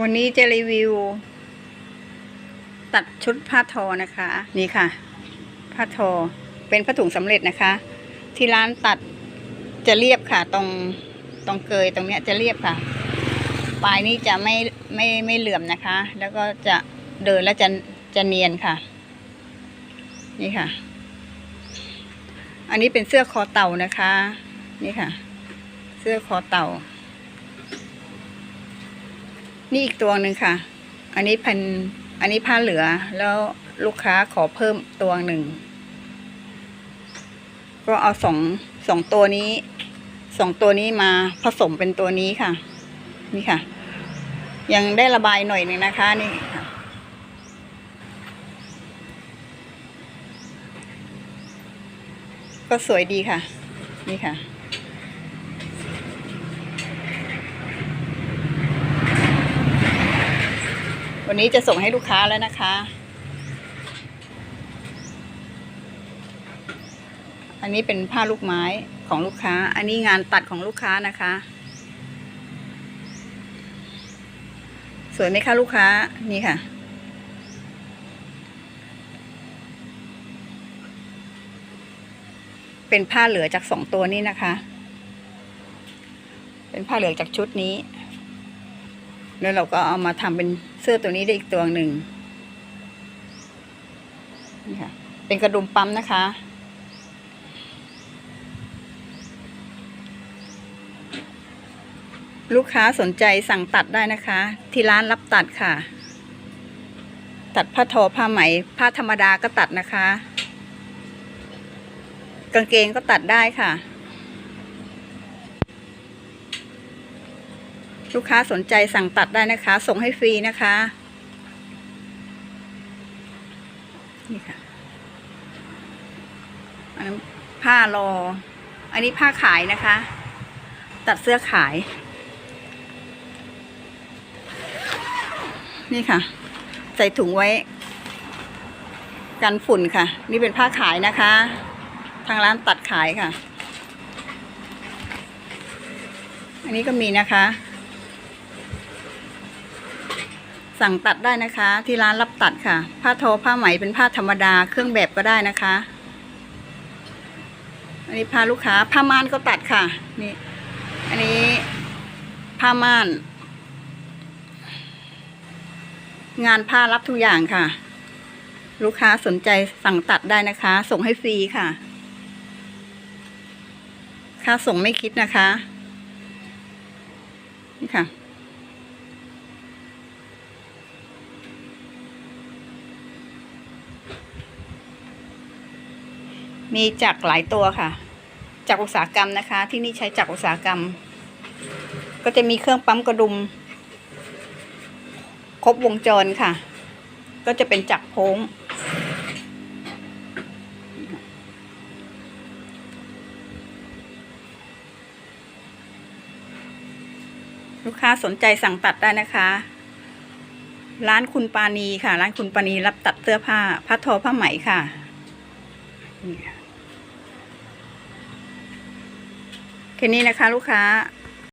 วันนี้จะรีวิว ตัดชุดผ้าทอนะคะ นี่ค่ะ ผ้าทอเป็นผ้าถุงสำเร็จนะคะ ที่ร้านตัดจะเรียบค่ะ ตรงตรงเกยตรงเนี้ยจะเรียบค่ะปลายนี้จะไม่ไม่ไม่เหลื่อมนะคะ แล้วก็จะเดินแล้วจะจะเนียนค่ะ นี่ค่ะ อันนี้เป็นเสื้อคอเต่านะคะ นี่ค่ะ เสื้อคอเต่า นี่อีกตัวหนึ่งค่ะ อันนี้พันอันนี้ผ้าเหลือ แล้วลูกค้าขอเพิ่มตัวหนึ่ง ก็เอาสองสองตัวนี้สองตัวนี้มาผสมเป็นตัวนี้ค่ะ นี่ค่ะ ยังได้ระบายหน่อยหนึ่งนะคะนี่ค่ะก็สวยดีค่ะ นี่ค่ะ วันนี้จะส่งให้ลูกค้าแล้วนะคะ อันนี้เป็นผ้าลูกไม้ของลูกค้า อันนี้งานตัดของลูกค้านะคะ สวยไหมคะลูกค้า นี่ค่ะ เป็นผ้าเหลือจากสองตัวนี้นะคะ เป็นผ้าเหลือจากชุดนี้ แล้วเราก็เอามาทำเป็น เสื้อตัวนี้ได้อีกตัวหนึ่งนี่ค่ะ เป็นกระดุมปั๊มนะคะ ลูกค้าสนใจสั่งตัดได้นะคะ ที่ร้านรับตัดค่ะ ตัดผ้าทอผ้าไหม ผ้าธรรมดาก็ตัดนะคะ กางเกงก็ตัดได้ค่ะ ลูกค้าสนใจสั่งตัดได้นะคะ ส่งให้ฟรีนะคะนี่ค่ะอันนั้นผ้ารอ อันนี้ผ้าขายนะคะ ตัดเสื้อขาย นี่ค่ะ ใส่ถุงไว้ กันฝุ่นค่ะ นี่เป็นผ้าขายนะคะ ทางร้านตัดขายค่ะ อันนี้ก็มีนะคะ สั่งตัดได้นะคะ ที่ร้านรับตัดค่ะ ผ้าทอผ้าไหมเป็นผ้าธรรมดาเครื่องแบบก็ได้นะคะ อันนี้ผ้าลูกค้าผ้าม่านก็ตัดค่ะ นี่ อันนี้ผ้าม่าน งานผ้ารับทุกอย่างค่ะ ลูกค้าสนใจสั่งตัดได้นะคะ ส่งให้ฟรีค่ะ ค่าส่งไม่คิดนะคะ นี่ค่ะ มีจักรหลายตัวค่ะจักรอุตสาหกรรมนะคะ ที่นี่ใช้จักรอุตสาหกรรม ก็จะมีเครื่องปั๊มกระดุม ครบวงจรค่ะ ก็จะเป็นจักรโพ้งลูกค้าสนใจสั่งตัดได้นะคะ ร้านคุณปานีค่ะ ร้านคุณปานีรับตัดเสื้อผ้าผ้าทอผ้าไหมค่ะ แค่นี้นะคะลูกค้า